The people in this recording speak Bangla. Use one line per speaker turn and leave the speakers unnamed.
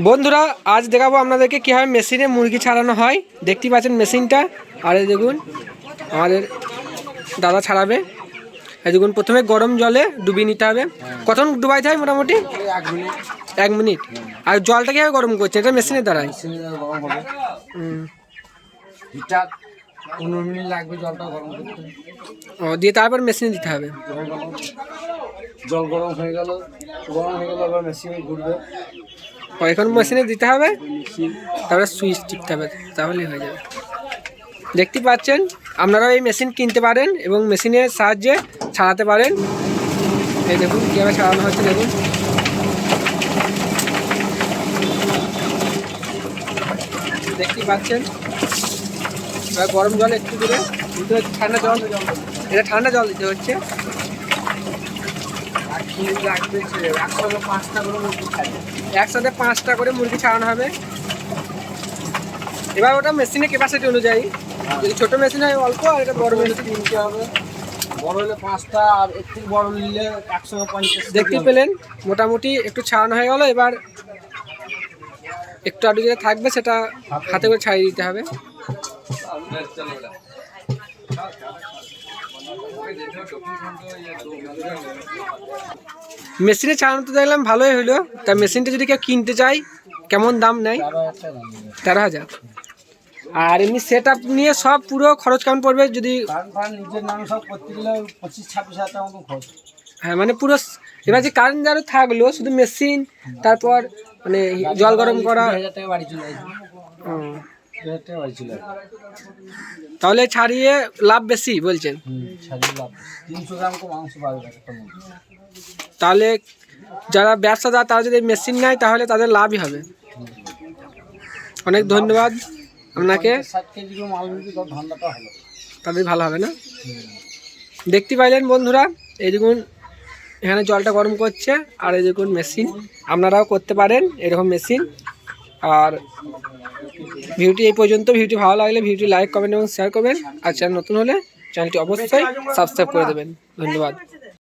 বন্ধুরা আজ দেখাবো আপনাদেরকে কীভাবে মেশিনে মুরগি ছাড়ানো হয়। দেখতে পাচ্ছেন মেশিনটা। আর এই দেখুন আমাদের দাদা ছাড়াবে। এই দেখুন প্রথমে গরম জলে ডুবিয়ে নিতে হবে। কখন ডুবাইতে হয় মোটামুটি?
এক মিনিট।
আর জলটা কীভাবে গরম করছে? এটা মেশিনের দ্বারাই।
মেশিনে গরম হবে।
হুম।
হিটার পনেরো মিনিট লাগবে জলটা গরম করতে।
ও দিয়ে তারপর মেশিনে দিতে হবে।
জল গরম হয়ে গেল। গরম হয়ে গেল এবার মেশিনে ঘুরবে।
এখন মেশিনে দিতে হবে, তারপরে সুইচ টিপতে হবে, তাহলেই হয়ে যাবে। দেখতে পাচ্ছেন, আপনারাও এই মেশিন কিনতে পারেন এবং মেশিনের সাহায্যে ছাড়াতে পারেন। এই দেখুন, কীভাবে ছাড়ানো হচ্ছে, দেখুন। দেখতেই পাচ্ছেন, এবার গরম জল একটু দূরে ঠান্ডা জল? এটা ঠান্ডা জল দিতে হচ্ছে। একসাথে পাঁচটা করে মুরগি ছাড়ানো হবে। এবার ওটা মেশিনের ক্যাপাসিটি অনুযায়ী। যদি ছোটো মেশিন হয় অল্প আর এটা বড় মেশিন।
তিনটে হবে। বড় হলে পাঁচটা আর একটু বড় নিলে পঞ্চাশ
দেখতে পেলেন মোটামুটি একটু ছাড়ানো হয়ে গেল। এবার একটু আটু যেটা থাকবে সেটা হাতে করে ছাড়িয়ে দিতে হবে। মেশিনে ছাড়ানো তো দেখলাম ভালোই হলো। তা মেশিনটা যদি কেউ কিনতে চাই কেমন দাম নেয়?
তেরো
হাজার। আর এমনি সেট আপ নিয়ে সব পুরো খরচ কেমন পড়বে যদি হ্যাঁ মানে পুরো এবার যে কারেন্ট আরও থাকল শুধু মেশিন তারপর মানে জল গরম করা।
দুই বাড়ি চলে
তাহলে ছাড়িয়ে লাভ বেশি বলছেন? তাহলে যারা ব্যবসাদার তারা যদি মেশিন নেয় তাহলে তাদের লাভই হবে। অনেক ধন্যবাদ আপনাকে। তাদের ভালো। হবে না? দেখতে পাইলেন বন্ধুরা এই দেখুন এখানে জলটা গরম করছে আর এই দেখুন মেশিন। আপনারাও করতে পারেন এরকম মেশিন। আর ভিডিওটি এই পর্যন্ত। ভিডিওটি ভালো লাগলে ভিডিওটি লাইক, কমেন্ট এবং শেয়ার করবেন। আর চ্যানেল নতুন হলে চ্যানেলটি অবশ্যই সাবস্ক্রাইব করে দেবেন। ধন্যবাদ।